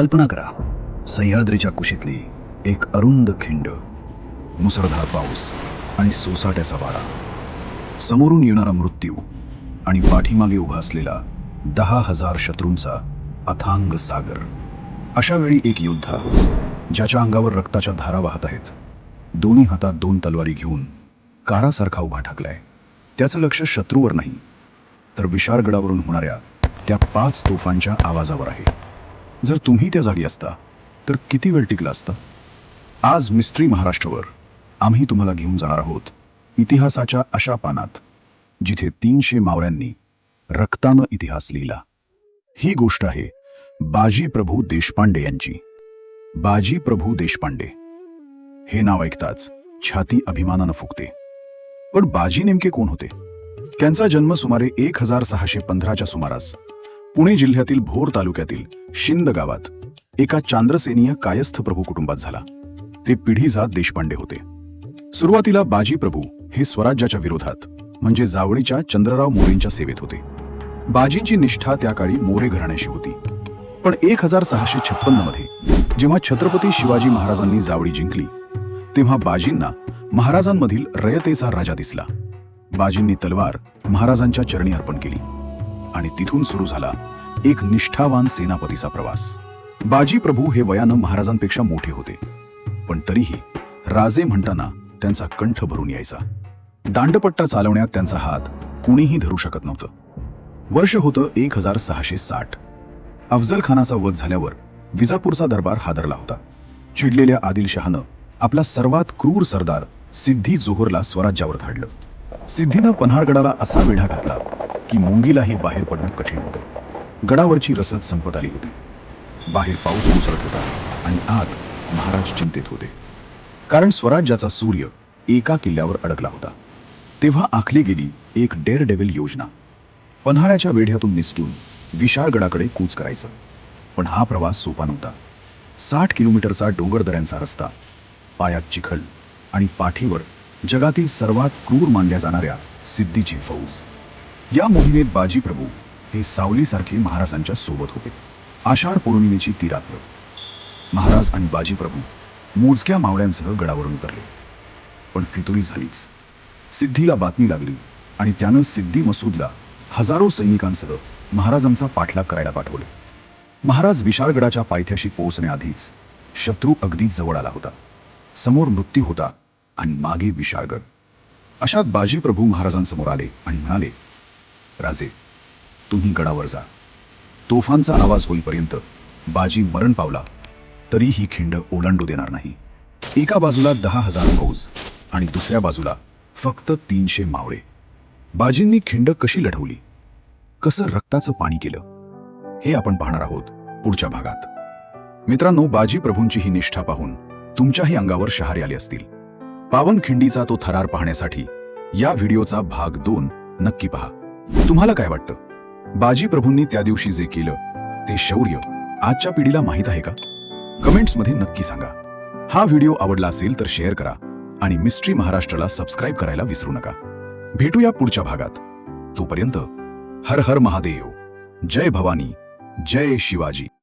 कल्पना करा सह्याद्रीच्या कुशीतली एक अरुंद खिंड मुसळधार पाऊस आणि सोसाट्याचा वारा. समोरून येणारा मृत्यू आणि पाठीमागे उभा असलेला दहा हजार शत्रूंचा अथांग सागर. अशा वेळी एक योद्धा ज्याच्या अंगावर रक्ताच्या धारा वाहत आहेत दोन्ही हातात दोन तलवारी घेऊन कारासारखा उभा ठाकलाय. त्याचं लक्ष शत्रूवर नाही तर विशारगडावरून होणाऱ्या त्या पाच तोफांच्या आवाजावर आहे. जर तुम्ही त्या जागी असता तर किती वेळ टिकला असता? आज मिस्ट्री महाराष्ट्रवर आम्ही तुम्हाला घेऊन जाणार आहोत इतिहासाच्या अशा पानात जिथे तीनशे मावळ्यांनी रक्तानं इतिहास लिहिला. ही गोष्ट आहे बाजी प्रभू देशपांडे यांची. बाजी प्रभू देशपांडे. हे नाव ऐकताच छाती अभिमानानं फुकते पण बाजी नेमके कोण होते? त्यांचा जन्म सुमारे एक हजार सहाशे पंधराच्या सुमारास पुणे जिल्ह्यातील भोर तालुक्यातील शिंद गावात एका चांद्रसेनीय कायस्थ प्रभू कुटुंबात झाला. ते पिढीजात देशपांडे होते. सुरुवातीला बाजी प्रभू हे स्वराज्याच्या विरोधात म्हणजे जावळीच्या चंद्रराव मोरेंच्या सेवेत होते. बाजींची निष्ठा त्या काळी मोरे घराण्याशी होती. पण एक हजार सहाशे छप्पन्नमध्ये जेव्हा छत्रपती शिवाजी महाराजांनी जावळी जिंकली तेव्हा बाजींना महाराजांमधील रयतेचा राजा दिसला. बाजींनी तलवार महाराजांच्या चरणी अर्पण केली. आणि तिथून सुरू झाला एक निष्ठावान सेनापतीचा प्रवास. बाजी प्रभू हे वयानं महाराजांपेक्षा मोठे होते. पण तरीही राजे म्हणताना त्यांचा कंठ भरून यायचा. दांडपट्टा चालवण्यात त्यांचा हात कुणीही धरू शकत नव्हतं. वर्ष होतं एक हजार सहाशे साठ अफजल खानाचा वध झाल्यावर विजापूरचा दरबार हादरला होता. चिडलेल्या आदिलशहानं आपला सर्वात क्रूर सरदार सिद्धी जोहरला स्वराज्यावर धाडलं. सिद्धीनं पन्हाळगडाला असा वेढा घातला की मुंगीलाही बाहेर पडणं कठीण होतं. गडावरची रसद संपत आली होती. बाहेर पाऊस उसळत होता आणि आत महाराज चिंतेत होते. कारण स्वराज्याचा सूर्य एका किल्ल्यावर अडकला होता. तेव्हा आखली गेली एक डेअर डेव्हिल योजना. पन्हाळ्याच्या वेढ्यातून निसटून विशाळगडाकडे कूच करायचं. पण हा प्रवास सोपा नव्हता. साठ किलोमीटरचा डोंगरदऱ्यांचा रस्ता पायात चिखल आणि पाठीवर जगातील सर्वात क्रूर मानल्या जाणाऱ्या सिद्धीची फौज. या मोहिमेत बाजी प्रभू हे सावलीसारखे महाराजांच्या सोबत होते. आषाढ पौर्णिमेची ती रात्र. महाराज आणि बाजी प्रभू मोजक्या मावळ्यांसह गडावरून उतरले. पण फितुरी झालीच. सिद्धीला बातमी लागली आणि त्यानं सिद्धी मसूदला हजारो सैनिकांसह महाराजांचा पाठलाग करायला पाठवले. महाराज विशाळगडाच्या पायथ्याशी पोहोचण्याआधीच शत्रू अगदी जवळ आला होता. समोर मृत्यू होता आणि मागे विशाळगड. अशात बाजी प्रभू महाराजांसमोर आले आणि म्हणाले राजे तुम्ही गडावर जा. तोफांचा आवाज होईपर्यंत बाजी मरण पावला तरी ही खिंड ओलांडू देणार नाही. एका बाजूला दहा हजार फौज आणि दुसऱ्या बाजूला फक्त तीनशे मावळे. बाजींनी खिंड कशी लढवली? कसं रक्ताचं पाणी केलं? हे आपण पाहणार आहोत पुढच्या भागात. मित्रांनो बाजी प्रभूंची ही निष्ठा पाहून तुमच्याही अंगावर शहारे आले असतील. पावनखिंडीचा तो थरार पाहण्यासाठी या व्हिडिओचा भाग दोन नक्की पहा. तुम्हाला काय वाटतं? बाजी प्रभूंनी त्या दिवशी जे केलं ते शौर्य आजच्या पिढीला माहीत आहे का? कमेंट्समध्ये नक्की सांगा. हा व्हिडिओ आवडला असेल तर शेअर करा आणि मिस्ट्री महाराष्ट्राला सबस्क्राईब करायला विसरू नका. भेटूया पुढच्या भागात. तोपर्यंत हर हर महादेव. जय भवानी. जय शिवाजी.